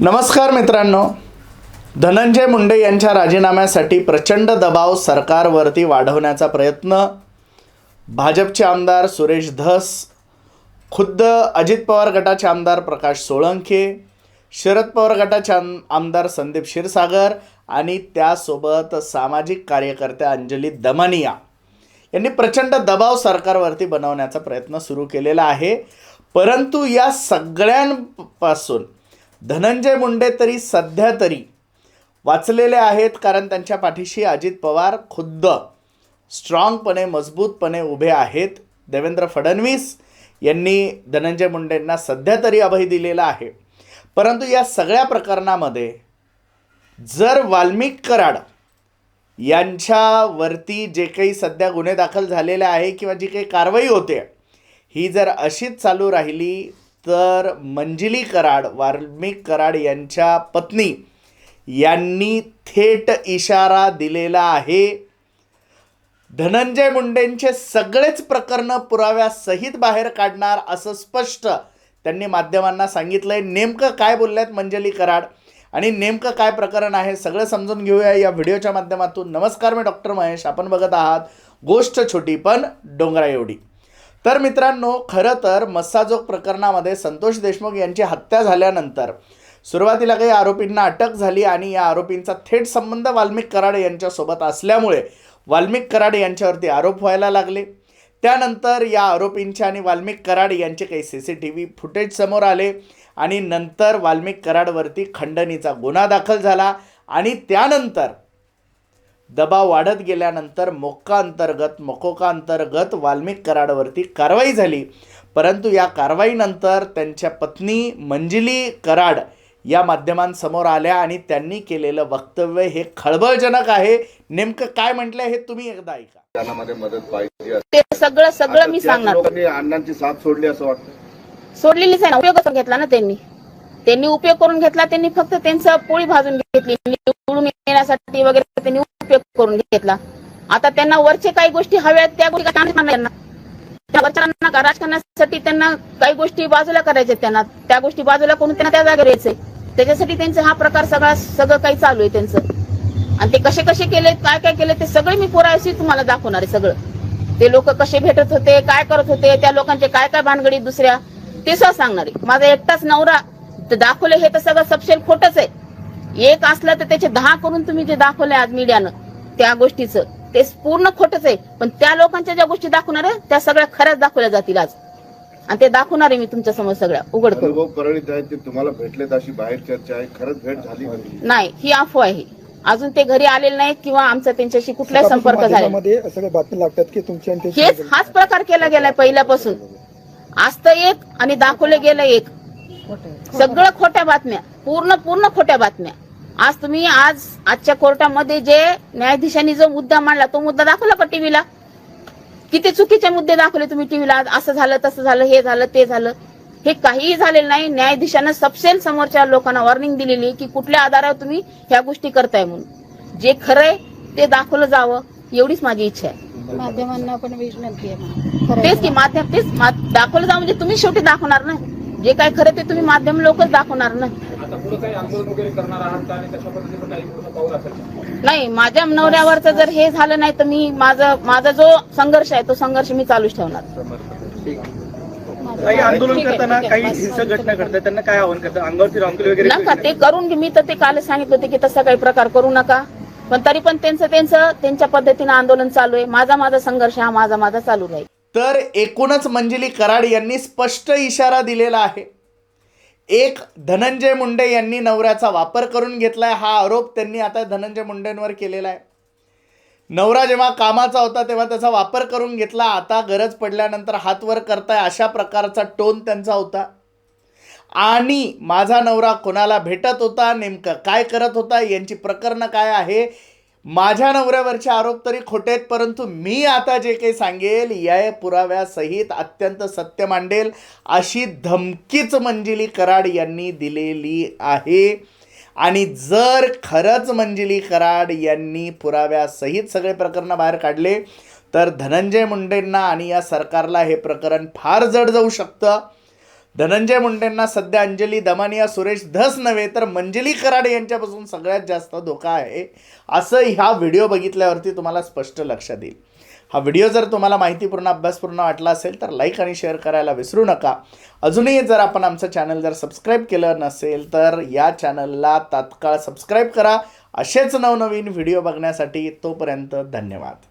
नमस्कार मित्रांनो. धनंजय मुंडे यांच्या राजीनाम्यासाठी प्रचंड दबाव सरकारवरती वाढवण्याचा प्रयत्न. भाजपचे आमदार सुरेश धस खुद्द अजित पवार गटाचे आमदार प्रकाश सोळंके शरद पवार गटाचे आम आमदार संदीप क्षीरसागर आणि त्यासोबत सामाजिक कार्यकर्त्या अंजली दमनिया यांनी प्रचंड दबाव सरकारवरती बनवण्याचा प्रयत्न सुरू केलेला आहे. परंतु या सगळ्यांपासून धनंजय मुंडे तरी सध्या तरी वाचलेले आहेत कारण त्यांच्या पाठीशी अजित पवार खुद्द स्ट्रॉंगपणे मजबूतपणे उभे आहेत. देवेंद्र फडणवीस यांनी धनंजय मुंडेंना सध्या तरी अभय दिलेला आहे. परंतु या सगळ्या प्रकरणामध्ये जर वाल्मिक कराड यांच्यावरती जे काही सध्या गुन्हे दाखल झालेले आहे किंवा जी काही कारवाई होते ही जर अशीच चालू राहिली तर मंजिली कराड वाल्मिक कराड यांच्या पत्नी यांनी थेट इशारा दिलेला आहे. धनंजय मुंडेंचे सगळेच प्रकरणं पुराव्यासहित बाहेर काढणार असं स्पष्ट त्यांनी माध्यमांना सांगितलं आहे नेमकं काय बोलल्यात मंजली कराड? आणि नेमकं काय प्रकरण आहे सगळं समजून घेऊया या व्हिडिओच्या माध्यमातून. नमस्कार मी डॉक्टर महेश. आपण बघत आहात गोष्ट छोटी पण डोंगरा एवढी तर मित्रांनो खरं तर मस्साजोग प्रकरणामध्ये संतोष देशमुख यांची हत्या झाल्यानंतर सुरुवातीला काही आरोपींना अटक झाली आणि या आरोपींचा थेट संबंध वाल्मिक कराड यांच्यासोबत असल्यामुळे वाल्मिक कराड यांच्यावरती आरोप व्हायला लागले. त्यानंतर या आरोपींचे आणि वाल्मिक कराड यांचे काही C C T V footage समोर आले आणि नंतर वाल्मिक कराडवरती खंडणीचा गुन्हा दाखल झाला आणि त्यानंतर दबाव वाढत गेल्यानंतर मोक्का अंतर्गत मकोका अंतर्गत वाल्मिक कराडवरती कारवाई झाली. परंतु या कारवाईनंतर त्यांच्या पत्नी मंजिली कराड या माध्यमांसमोर आल्या आणि त्यांनी केलेलं वक्तव्य हे खळबळजनक आहे. नेमकं काय म्हटलं हे तुम्ही एकदा ऐका. मदत पाहिजे. ते सगळं सगळं मी सांगणार. अण्णांची साथ सोडली असं वाटतं. सोडलेलीच आहे ना. उपयोग करून घेतला ना त्यांनी. त्यांनी उपयोग करून घेतला त्यांनी फक्त त्यांचं पोळी भाजून घेतली. निवडून येण्यासाठी वगैरे त्यांनी उपयोग करून घेतला. आता त्यांना वरचे काही गोष्टी हव्या आहेत त्या गोष्टी त्यांना त्या राजकारणासाठी त्यांना काही गोष्टी बाजूला करायच्या त्यांना? त्या गोष्टी बाजूला करून त्यांना त्या जागेवर यायचंय. त्याच्यासाठी त्यांचा हा प्रकार सगळा सगळं काही चालू आहे त्यांचं. आणि ते कसे कसे केले काय काय केले ते सगळे मी पुरायशी तुम्हाला दाखवणार आहे सगळं. ते लोक कसे भेटत होते काय करत होते त्या लोकांचे काय काय भानगडी दुसऱ्या ते सह सांगणार आहे. माझा एकटाच नवरा दाखवले हे तर सगळं सपशेल खोटच आहे. एक असलं तर त्याचे दहा करून तुम्ही जे दाखवले आज मीडियानं त्या गोष्टीचं. ते पूर्ण खोटच आहे. पण त्या लोकांच्या ज्या गोष्टी दाखवणार आहे त्या सगळ्या खऱ्याच दाखवल्या जातील आज. आणि ते दाखवणार आहे मी तुमच्यासमोर सगळ्या. उघड तुम्हाला भेटलेत अशी बाहेर चर्चा आहे. खरंच भेट झाली का? नाही ही अफवा आहे. अजून ते घरी आलेले नाहीत किंवा आमचा त्यांच्याशी कुठलाही संपर्क झाला लागतात की तुमच्या हेच हाच प्रकार केला गेलाय पहिल्यापासून. असतं एक आणि दाखवलं गेलं एक. सगळं खोट्या बातम्या पूर्ण पूर्ण खोट्या बातम्या. आज तुम्ही आज आजच्या कोर्टामध्ये जे न्यायाधीशांनी जो मुद्दा मांडला तो मुद्दा दाखवला का टीव्हीला? किती चुकीचे मुद्दे दाखवले तुम्ही टीव्हीला? असं झालं तसं झालं हे झालं ते झालं. हे काहीही झालेलं नाही. न्यायाधीशानं सबसेल समोरच्या लोकांना वॉर्निंग दिलेली की कुठल्या आधारावर तुम्ही ह्या गोष्टी करताय म्हणून. जे खरंय ते दाखवलं जावं एवढीच माझी इच्छा आहे. माध्यमांना पण विनंती आहे तेच की माध्यम तेच दाखवलं जावं म्हणजे तुम्ही शेवटी दाखवणार ना? जे काय खरं ते तुम्ही माध्यम लोकच दाखवणार ना. नाही माझ्या नवऱ्यावरचं जर हे झालं नाही तर मी माझं माझा जो संघर्ष आहे तो संघर्ष मी चालूच ठेवणार. काही आंदोलन ठीक आहे, करताना ठीक आहे. काही हिंसक घटना घडतात त्यांना काय आव्हान करतात? अंगावरती रांगोळी वगैरे नका ते करून घे. मी तर ते कालच सांगितलं होते की तसा काही प्रकार करू नका. पण तरी पण त्यांचं त्यांचं त्यांच्या पद्धतीनं आंदोलन चालू आहे. माझा माझा संघर्ष हा माझा माझा चालू राहील. तर एकूणच मंजिली कराड यांनी स्पष्ट इशारा दिलेला आहे. एक धनंजय मुंडे यांनी नवऱ्याचा वापर करून घेतलाय हा आरोप त्यांनी आता धनंजय मुंडेंवर केलेला आहे. नवरा जेव्हा कामाचा होता तेव्हा त्याचा वापर करून घेतला आता गरज पडल्यानंतर हात वर करताय अशा प्रकारचा टोन त्यांचा होता. आणि माझा नवरा कोणाला भेटत होता नेमकं काय करत होता यांची प्रकरणं काय आहे माझ्या नवऱ्यावरचे आरोप तरी खोटे आहेत परंतु मी आता जे काही सांगेल या पुराव्यासहित अत्यंत सत्य मांडेल अशी धमकीच मंजिली कराड यांनी दिलेली आहे. आणि जर खरंच मंजिली कराड यांनी पुराव्यासहित सगळे प्रकरणं बाहेर काढले तर धनंजय मुंडेंना आणि या सरकारला हे प्रकरण फार जड जाऊ शकतं. धनंजय मुंडेंना सध्या अंजली दमानिया सुरेश धस नव्हे तर मंजली कराड यांच्यापासून सगळ्यात जास्त धोका आहे असं ह्या व्हिडिओ बघितल्यावरती तुम्हाला स्पष्ट लक्षात येईल हा व्हिडिओ जर तुम्हाला माहितीपूर्ण अभ्यासपूर्ण वाटला असेल तर लाईक आणि शेअर करायला विसरू नका. अजूनही जर आपण आमचं चॅनल जर सबस्क्राईब केलं नसेल तर या चॅनलला तात्काळ सबस्क्राईब करा. असेच नवनवीन व्हिडिओ बघण्यासाठी तोपर्यंत धन्यवाद.